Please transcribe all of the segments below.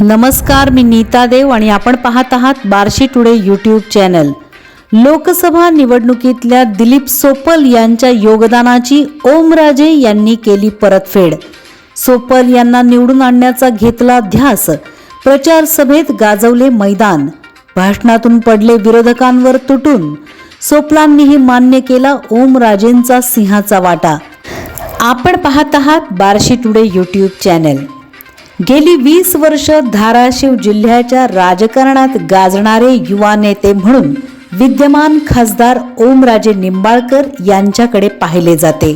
नमस्कार मी नीता देव आणि आपण पाहत आहात Barshi today YouTube channel Lok Sabha निवडणुकीतल्या दिलीप सोपल यांच्या योगदानाची ओमराजे यांनी केली परतफेड. सोपल यांना निवडून आणण्याचा घेतला ध्यास. प्रचार सभेत गाजवले मैदान. भाषणातून पडले विरोधकांवर तुटून. सोपलांनीही मान्य केला ओमराजेंचा सिंहाचा वाटा. आपण पाहत आहात बार्शी टुडे यूट्यूब चॅनल गेली वीस वर्ष धाराशिव जिल्ह्याच्या राजकारणात गाजणारे युवा नेते म्हणून विद्यमान खासदार ओमराजे निंबाळकर यांच्याकडे पाहिले जाते.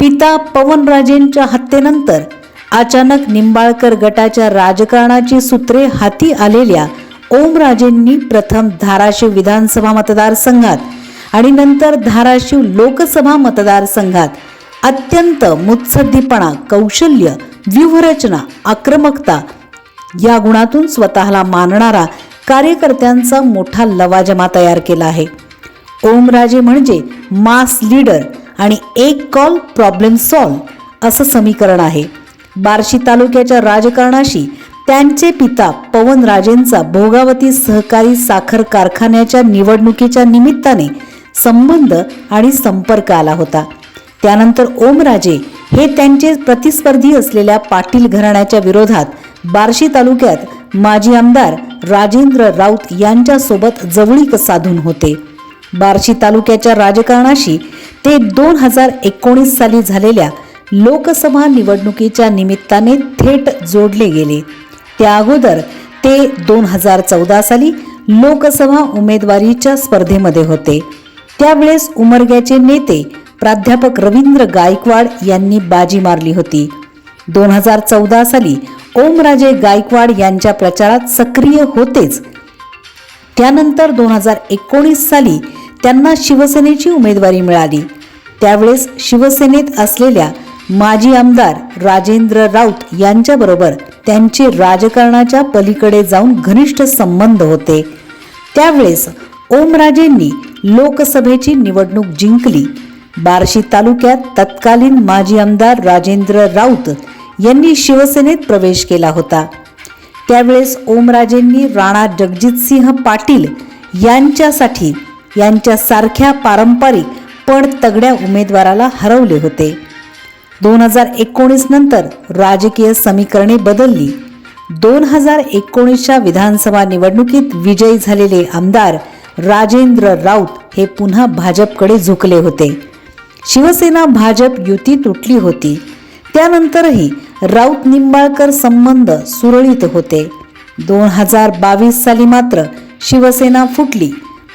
पिता पवनराजेंच्या हत्येनंतर अचानक निंबाळकर गटाच्या राजकारणाची सूत्रे हाती आलेल्या ओमराजेंनी प्रथम धाराशिव विधानसभा मतदारसंघात आणि नंतर धाराशिव लोकसभा मतदारसंघात अत्यंत मुत्सद्दीपणा कौशल्य व्यूहरचना आक्रमकता या गुणातून स्वतःला मानणारा कार्यकर्त्यांचा मोठा लवाजमा तयार केला आहे. ओमराजे म्हणजे मास लीडर आणि एक कॉल प्रॉब्लेम सॉल्व असं समीकरण आहे. बार्शी तालुक्याच्या राजकारणाशी त्यांचे पिता पवनराजेंचा भोगावती सहकारी साखर कारखान्याच्या निवडणुकीच्या निमित्ताने संबंध आणि संपर्क आला होता. त्यानंतर ओमराजे हे त्यांचे प्रतिस्पर्धी असलेल्या पाटील घराण्याच्या विरोधात बार्शी तालुक्यात माजी आमदार राजेंद्र राऊत यांच्यासोबत जवळीक साधून होते. बार्शी तालुक्याच्या राजकारणाशी ते दोन हजार एकोणीस साली झालेल्या लोकसभा निवडणुकीच्या निमित्ताने थेट जोडले गेले. त्या अगोदर ते दोन हजार चौदा साली लोकसभा उमेदवारीच्या स्पर्धेमध्ये होते. त्यावेळेस उमरग्याचे नेते प्राध्यापक रवींद्र गायकवाड यांनी बाजी मारली होती. दोन हजार चौदा साली ओमराजे गायकवाड यांच्या प्रचारात सक्रिय होतेच. त्यानंतर दोन हजार एकोणीस साली त्यांना शिवसेनेची उमेदवारी मिळाली. त्यावेळेस शिवसेनेत असलेल्या माजी आमदार राजेंद्र राऊत यांच्याबरोबर त्यांचे राजकारणाच्या पलीकडे जाऊन घनिष्ठ संबंध होते. त्यावेळेस ओमराजेंनी लोकसभेची निवडणूक जिंकली. बार्शी तालुक्यात तत्कालीन माजी आमदार राजेंद्र राऊत यांनी शिवसेनेत प्रवेश केला होता. त्यावेळेस ओमराजेंनी राणा जगजितसिंह पाटील यांच्यासाठी यांच्यासारख्या पारंपरिक पण तगड्या उमेदवाराला हरवले होते. दोन हजार एकोणीस नंतर राजकीय समीकरणे बदलली. दोन हजार एकोणीसच्या विधानसभा निवडणुकीत विजयी झालेले आमदार राजेंद्र राऊत हे पुन्हा भाजपकडे झुकले होते. शिवसेना भाजप युती तुटली होती. त्यानंतरही राऊत निंबाळकर संबंध सुरळीत होते. दोन हजार बावीस साली मात्र शिवसेना फुटली.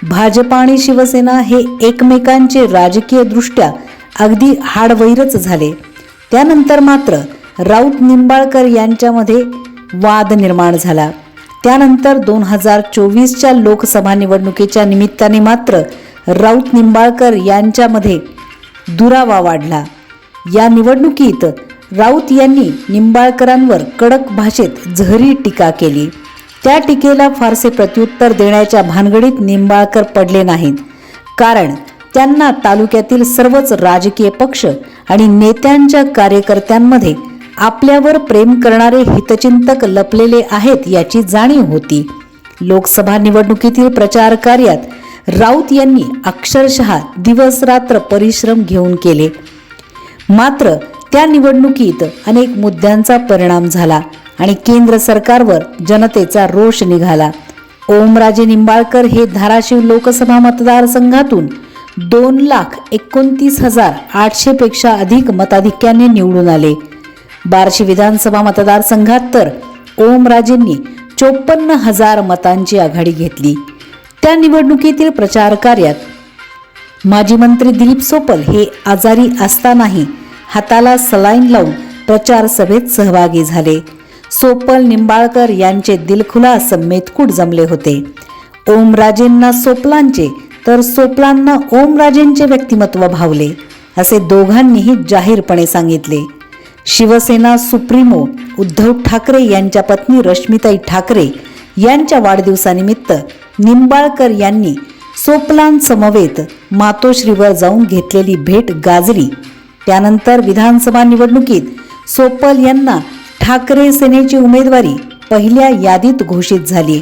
भाजप आणि शिवसेना हे एकमेकांचे राजकीयदृष्ट्या अगदी हाडवैरच झाले. त्यानंतर मात्र राऊत निंबाळकर यांच्यामध्ये वाद निर्माण झाला. त्यानंतर दोन हजार चोवीसच्या लोकसभा निवडणुकीच्या निमित्ताने मात्र राऊत निंबाळकर यांच्यामध्ये दुरावा वाढला. या निवडणुकीत राऊत यांनी निंबाळकरांवर कडक भाषेत झहरी टीका केली. त्या टीकेला फारसे प्रत्युत्तर देण्याच्या भानगडीत निंबाळकर पडले नाहीत. कारण त्यांना तालुक्यातील सर्वच राजकीय पक्ष आणि नेत्यांच्या कार्यकर्त्यांमध्ये आपल्यावर प्रेम करणारे हितचिंतक लपलेले आहेत याची जाणीव होती. लोकसभा निवडणुकीतील प्रचार कार्यात राऊत यांनी अक्षरशः दिवस रात्र परिश्रम घेऊन केले. मात्र त्या निवडणुकीत अनेक मुद्द्यांचा परिणाम झाला आणि केंद्र सरकारवर जनतेचा रोष निघाला. ओमराजे निंबाळकर हे धाराशिव लोकसभा मतदारसंघातून दोन लाख एकोणतीस हजार आठशेपेक्षा अधिक मताधिक्याने निवडून आले. बार्शी विधानसभा मतदारसंघात तर ओमराजेंनी चोपन्न हजार मतांची आघाडी घेतली. त्या निवडणुकीतील प्रचार कार्यात माजी मंत्री दिलीप सोपल हे आजारी असतानाही हाताला सलाईन लावून प्रचार सभेत सहभागी झाले. सोपल निंबाळकर यांचे दिलखुलास मेतकूट जमले होते. ओमराजेंना सोपलांचे तर सोपलांना ओमराजेंचे व्यक्तिमत्व भावले असे दोघांनीही जाहीरपणे सांगितले. शिवसेना सुप्रीमो उद्धव ठाकरे यांच्या पत्नी रश्मिताई ठाकरे यांच्या वाढदिवसानिमित्त निंबाळकर यांनी सोपलांसमवेत मातोश्रीवर जाऊन घेतलेली भेट गाजली. त्यानंतर विधानसभा निवडणुकीत सोपल यांना ठाकरे सेनेची उमेदवारी पहिल्या यादीत घोषित झाली.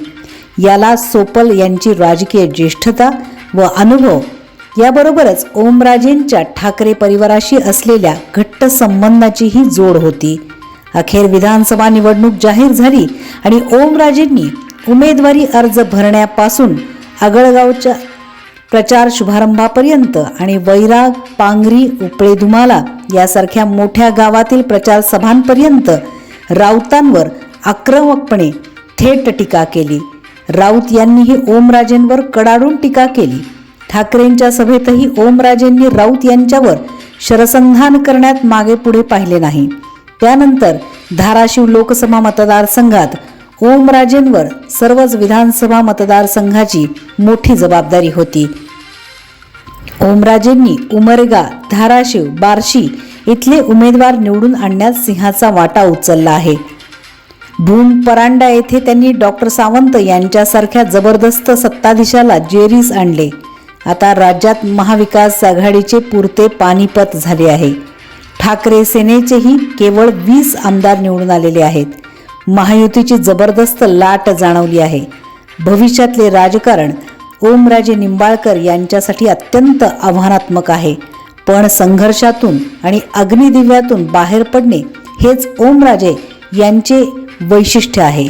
याला सोपल यांची राजकीय ज्येष्ठता व अनुभव याबरोबरच ओमराजेंच्या ठाकरे परिवाराशी असलेल्या घट्ट संबंधाचीही जोड होती. अखेर विधानसभा निवडणूक जाहीर झाली आणि ओमराजेंनी उमेदवारी अर्ज भरण्यापासून आगळगावच्या प्रचार शुभारंभापर्यंत आणि वैराग पांगरी उपळेधुमाला यासारख्या मोठ्या गावातील प्रचार सभांपर्यंत राऊतांवर आक्रमकपणे थेट टीका केली. राऊत यांनीही ओमराजेंवर कडाडून टीका केली. ठाकरेंच्या सभेतही ओमराजेंनी राऊत यांच्यावर शरसंधान करण्यात मागे पुढे पाहिले नाही. त्यानंतर धाराशिव लोकसभा मतदारसंघात ओमराजेंवर सर्वच विधानसभा मतदारसंघाची मोठी जबाबदारी होती. ओमराजेंनी उमरगा धाराशिव बार्शी इथले उमेदवार निवडून आणण्यात सिंहाचा वाटा उचलला आहे. भूम परांडा येथे त्यांनी डॉक्टर सावंत यांच्यासारख्या जबरदस्त सत्ताधीशाला जेरीस आणले. आता राज्यात महाविकास आघाडीचे पुरते पानिपत झाले आहे. ठाकरे सेनेचेही केवळ वीस आमदार निवडून आलेले आहेत. महायुतीची जबरदस्त लाट जाणवली आहे. भविष्यातले राजकारण ओमराजे निंबाळकर यांच्यासाठी अत्यंत आव्हानात्मक आहे. पण संघर्षातून आणि अग्निदिव्यातून बाहेर पडणे हेच ओमराजे यांचे वैशिष्ट्य आहे.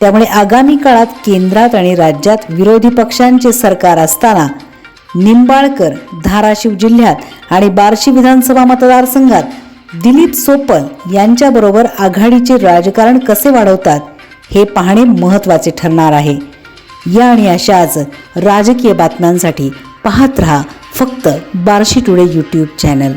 त्यामुळे आगामी काळात केंद्रात आणि राज्यात विरोधी पक्षांचे सरकार असताना निंबाळकर धाराशिव जिल्ह्यात आणि बार्शी विधानसभा मतदारसंघात दिलीप सोपल यांच्याबरोबर आघाडीचे राजकारण कसे वाढवतात हे पाहणे महत्त्वाचे ठरणार आहे. या आणि अशाच राजकीय बातम्यांसाठी पाहत रहा फक्त बार्शी टुडे यूट्यूब चॅनल